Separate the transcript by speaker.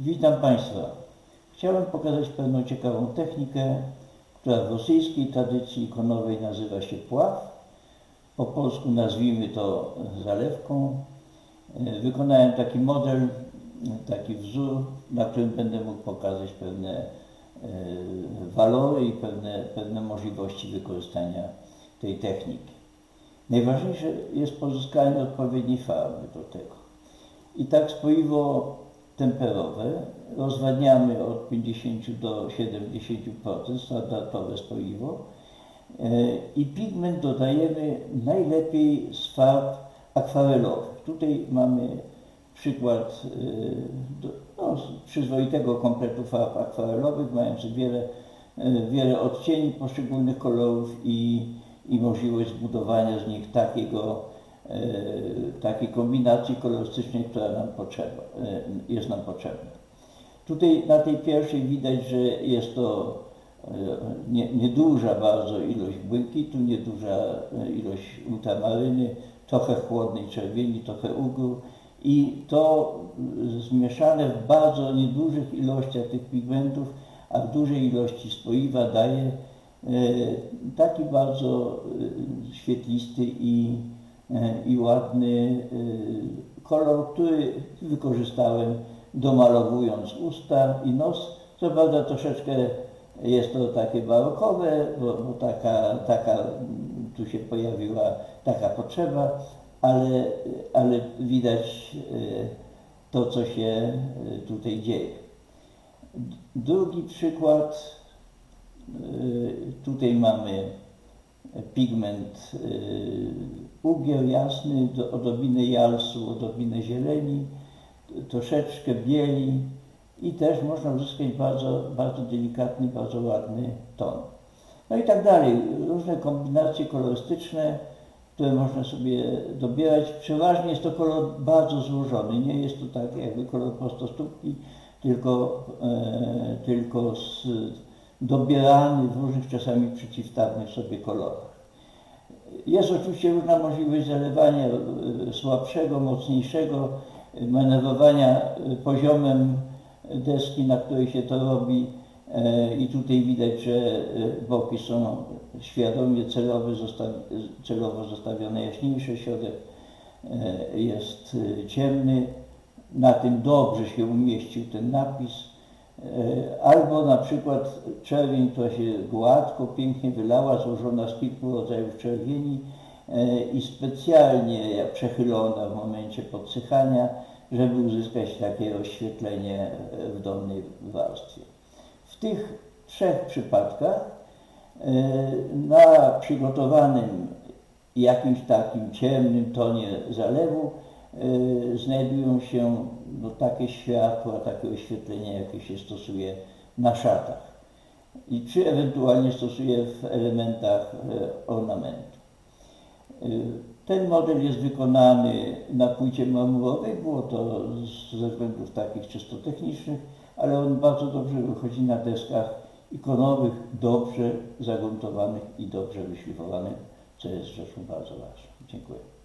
Speaker 1: Witam Państwa. Chciałem pokazać pewną ciekawą technikę, która w rosyjskiej tradycji ikonowej nazywa się pław. Po polsku nazwijmy to zalewką. E, Wykonałem taki model, taki wzór, na którym będę mógł pokazać pewne e, walory i pewne, pewne możliwości wykorzystania tej techniki. Najważniejsze jest pozyskanie odpowiedniej farby do tego. I tak spoiwo temperowe. Rozwadniamy od 50 do 70% standardowe spoiwo E, i pigment dodajemy najlepiej z farb akwarelowych. Tutaj mamy przykład e, no, przyzwoitego kompletu farb akwarelowych, mający wiele, e, wiele odcieni poszczególnych kolorów i, i możliwość zbudowania z nich takiego, takiej kombinacji kolorystycznej, która nam potrzeba, e, jest nam potrzebna. Tutaj na tej pierwszej widać, że jest to e, nie, nieduża bardzo ilość błękitu, nieduża e, ilość ultramaryny, trochę chłodnej czerwieni, trochę ugru i to e, zmieszane w bardzo niedużych ilościach tych pigmentów, a w dużej ilości spoiwa daje e, taki bardzo e, świetlisty i, e, i ładny e, kolor, który wykorzystałem domalowując usta i nos. Co prawda troszeczkę jest to takie barokowe, bo, bo taka, taka mm, tu się pojawiła taka potrzeba, ale, ale widać e, to, co się e, tutaj dzieje. Drugi przykład, tutaj mamy pigment ugiel jasny, odrobinę jalsu, odrobinę zieleni, troszeczkę bieli i też można uzyskać bardzo, bardzo delikatny, bardzo ładny ton. No i tak dalej. Różne kombinacje kolorystyczne, które można sobie dobierać. Przeważnie jest to kolor bardzo złożony. Nie jest to tak jakby kolor prostostópki, tylko, e, tylko z, dobierany w różnych czasami przeciwstawnych sobie kolorach. Jest oczywiście różna możliwość zalewania e, słabszego, mocniejszego, manewrowania e, poziomem deski, na której się to robi. E, I tutaj widać, że boki są świadomie zostawi, celowo zostawione jaśniejsze, środek jest ciemny. Na tym dobrze się umieścił ten napis. E, Albo na przykład czerwień, która się gładko, pięknie wylała, złożona z kilku rodzajów czerwieni e, i specjalnie przechylona w momencie podsychania, żeby uzyskać takie rozświetlenie e, w dolnej warstwie. W tych trzech przypadkach na przygotowanym jakimś takim ciemnym tonie zalewu znajdują się no, takie światła, takie oświetlenie, jakie się stosuje na szatach i czy ewentualnie stosuje w elementach e, ornamentu. Y, Ten model jest wykonany na płycie marmurowej, było to ze względów takich czysto technicznych, ale on bardzo dobrze wychodzi na deskach ikonowych, dobrze zagruntowanych i dobrze wyszlifowanych, co jest rzeczą bardzo ważną. Dziękuję.